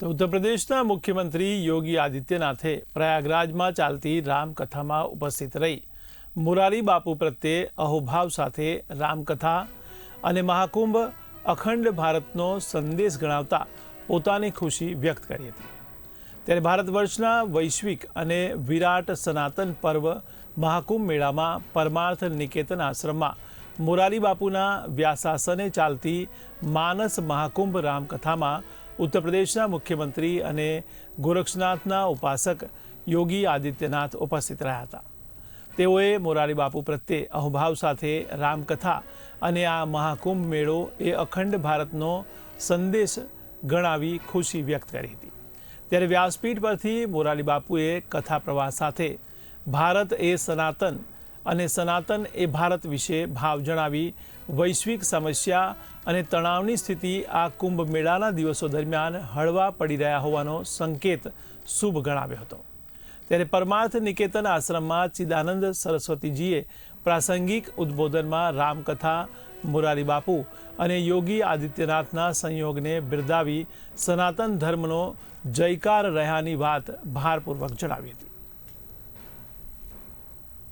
તો ઉત્તરપ્રદેશના મુખ્યમંત્રી યોગી આદિત્યનાથે પ્રયાગરાજમાં ચાલતી રામકથામાં ઉપસ્થિત રહી. મુરારી બાપુ પ્રત્યે અહોભાવ સાથે રામકથા અને મહાકુંભ અખંડ ભારતનો સંદેશ ગણાવતા પોતાની ખુશી વ્યક્ત કરી હતી. ત્યારે ભારત વર્ષના વૈશ્વિક અને વિરાટ સનાતન પર્વ મહાકુંભ મેળામાં પરમાર્થ નિકેતન આશ્રમમાં મોરારી બાપુના વ્યાસાસને ચાલતી માનસ મહાકુંભ રામકથામાં ઉત્તર પ્રદેશના મુખ્યમંત્રી અને ગોરક્ષનાથના ઉપાસક યોગી આદિત્યનાથ ઉપસ્થિત રહ્યા હતા. તેઓએ મોરારી બાપુ પ્રત્યે અહોભાવ સાથે રામકથા અને આ મહાકુંભ મેળો એ અખંડ ભારતનો સંદેશ ગણાવી ખુશી વ્યક્ત કરી હતી. ત્યારે વ્યાસપીઠ પરથી મોરારી બાપુએ કથા પ્રવાહ સાથે ભારત એ સનાતન અને સનાતન એ ભારત વિશે ભાવ જણાવી વૈશ્વિક સમસ્યા અને તણાવની સ્થિતિ આ કુંભ મેળાના દિવસો દરમિયાન હળવા પડી રહ્યા હોવાનો સંકેત શુભ ગણાવ્યો હતો. ત્યારે પરમાર્થ નિકેતન આશ્રમમાં ચિદાનંદ સરસ્વતીજીએ પ્રાસંગિક ઉદ્બોધનમાં રામકથા, મુરારી બાપુ અને યોગી આદિત્યનાથના સંયોગને બિરદાવી સનાતન ધર્મનો જયકાર રહ્યાની વાત ભારપૂર્વક જણાવી હતી.